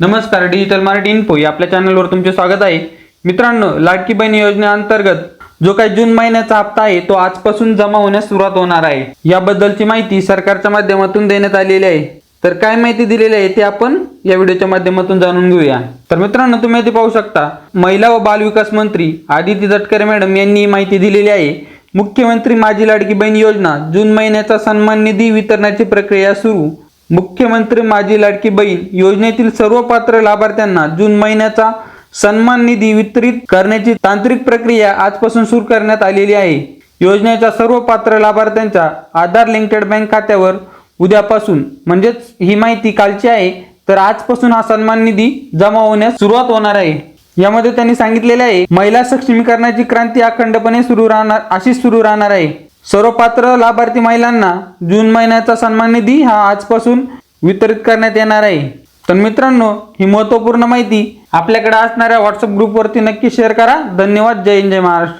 नमस्कार digital Marathi info या आपल्या चॅनलवर तुमचे स्वागत आहे. मित्रांनो लाडकी बहीण योजनेअंतर्गत जो काही जून महिन्याचा हप्ता आहे तो आजपासून जमा होण्यास सुरुवात होणार आहे. याबद्दलची माहिती सरकारच्या माध्यमातून देण्यात आलेली आहे. तर काय माहिती दिलेली आहे ते आपण या व्हिडिओच्या माध्यमातून जाणून घेऊया. तर मित्रांनो तुम्ही इथे पाहू शकता महिला व बालविकास मंत्री आदिती तटकरे मॅडम यांनी ही माहिती दिलेली आहे. मुख्यमंत्री माझी लाडकी बहीण योजना जून महिन्याचा सन्मान निधी वितरणाची प्रक्रिया सुरू. मुख्यमंत्री माझी लाडकी बहीण योजनेतील सर्व पात्र लाभार्थ्यांना जून महिन्याचा सन्मान निधी वितरित करण्याची तांत्रिक प्रक्रिया आजपासून सुरू करण्यात आलेली आहे. योजनेच्या सर्व पात्र लाभार्थ्यांच्या आधार लिंकेड बँक खात्यावर उद्यापासून म्हणजेच ही माहिती कालची आहे तर आजपासून हा सन्मान निधी जमा होण्यास सुरुवात होणार आहे. यामध्ये त्यांनी सांगितलेले आहे महिला सक्षमीकरणाची क्रांती अखंडपणे सुरू राहणार अशीच सुरू राहणार आहे. सर्व पात्र लाभार्थी महिलांना जून महिन्याचा सन्मान निधी हा आजपासून वितरित करण्यात येणार आहे. तर मित्रांनो ही महत्त्वपूर्ण माहिती आपल्याकडे असणाऱ्या व्हॉट्सअप ग्रुपवरती नक्की शेअर करा. धन्यवाद. जय हिंद जय महाराष्ट्र.